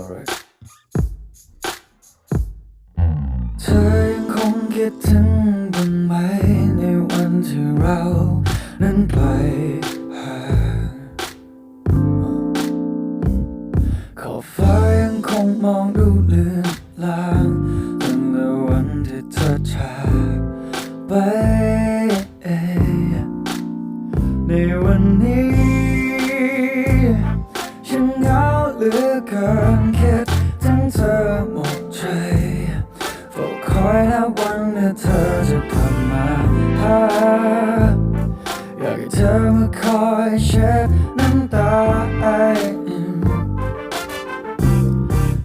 alright เธอยังคงคิดถึงบ้างไหมในวันที่เรานั้นไปหาขอบฟ้ายังคงมองดูเลือนลางตั้งแต่วันที่เธอจากไปในวันนี้ ฉันเหงาเหลือเกิน อเธอจะกลับมาหาอยากให้เธอมาคอยเช็ดน้ำตาไอ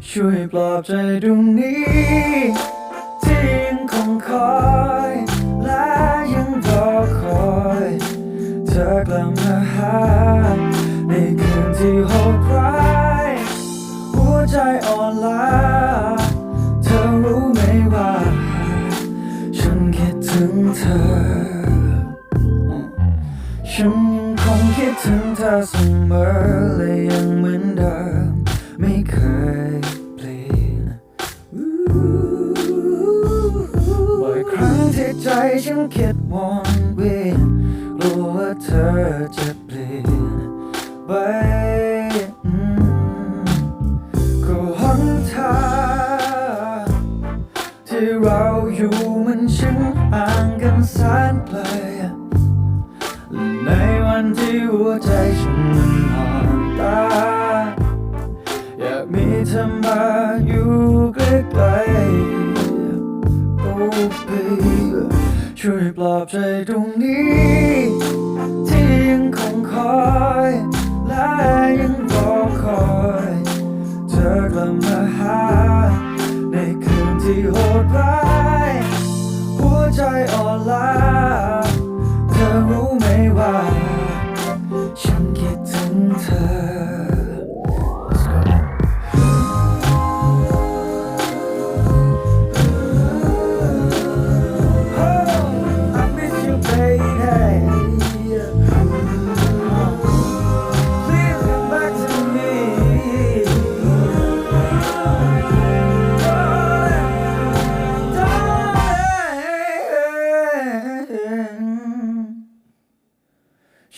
ช่วยปลอบใจดวงนี้ที่ยังคงคอย ธอ ฉันยังคงคิดถึงเธอเสมอและยังเหมือนเดิม ไม่เคยเปลี่ยนบ่อยครั้งที่ใจฉันคิดวนเวียนกลัวว่าเธอจะเปลี่ยนไปก็หนทางที่เราอยู่มันช่างห่า งกันแสนไกลในวันที่หัวใจฉันมันอ่อนตาอยากมีเธอมาอยู่ใกล้ๆ Oh baby ช่วยปลอบใจตรงนี้ ที่ยังคงคอยและยังรอคอยเธอกลับมาหาในคืนที่โหดร้าย ใจอ่อนล้า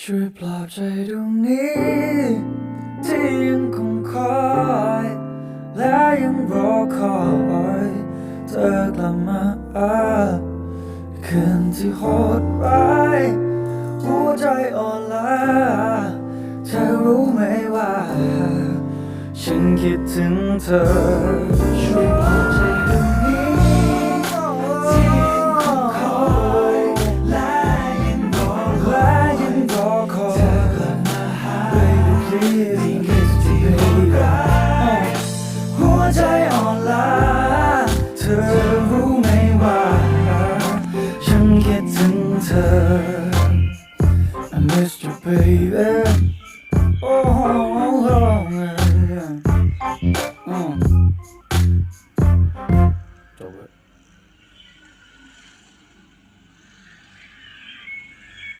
ช่วยปลอบใจดวงนี้ ที่ยังคงคอย และยังรอคอยเธอกลับมาคืนที่โหดร้ายหัวใจอ่อนล้าเธอรู้ไหมว่า ฉันคิดถึงเธอช่วยปลอบใจดวง baby. Oh, oh, oh, hold yeah, yeah. Oh. Don't